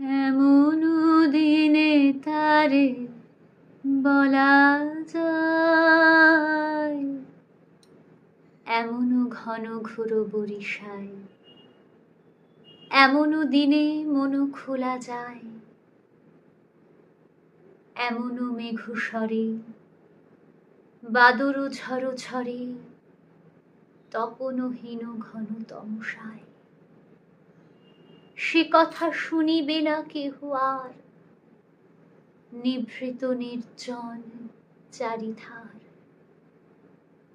এমন দিনে তারে বলা যায়। এমন ঘন ঘোর বরিশায়, এমন দিনে মন খোলা যায়। এমন মেঘস্বরে বাদর ঝড় ঝরে তপনহীন ঘন তমসায় সে কথা শুনিবে না কেহ আর। নিভৃত নির্জন চারিধার,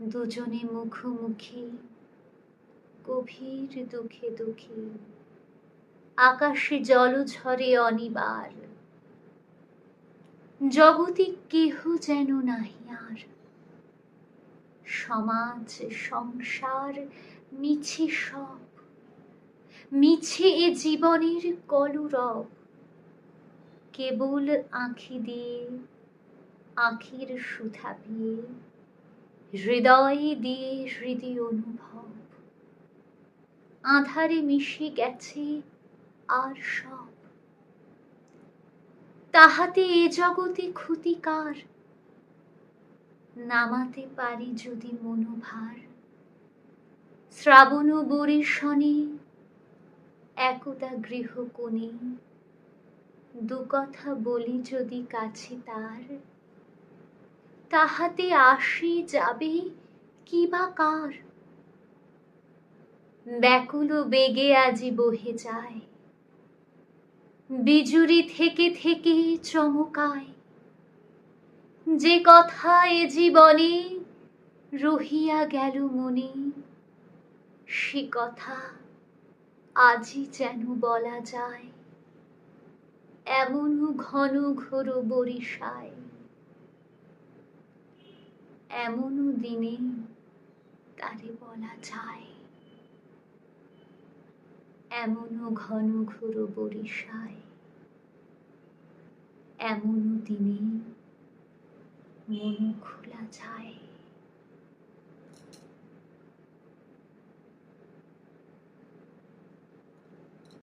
দুজনে মুখোমুখি, গভীর দুঃখে দুঃখী। আকাশে জলঝরে অনিবার, জগতে কেহ যেন নাহি আর। সমাজ, সংসার, মিছে সব মিছে এ জীবনের কলরব। কেবল আঁখি দিয়ে, আঁখির সুধা পিয়ে হৃদয়ে দিয়ে হৃদি অনুভব। আধারে মিশে গেছে আর সব। তাহাতে এ জগতে ক্ষতিকার নামাতে পারি যদি মনোভার। শ্রাবণ বরিশনে একদা গৃহকোণে। দু কথা বলি যদি কাছে তার, তাহাতে আসি যাবে কি বা কার? ব্যাকুল বেগে আজি বহে যায়, বিজুরি থেকে থেকে চমকায়। যে কথা এ জীবনে রহিয়া গেল মনে, সে কথা আজই যেন বলা যায় এমন ঘন ঘোর বরিশায় এমন দিনে তারে বলা যায় এমন ঘন ঘোর বরিশায় এমন দিনে মন খোলা যায়।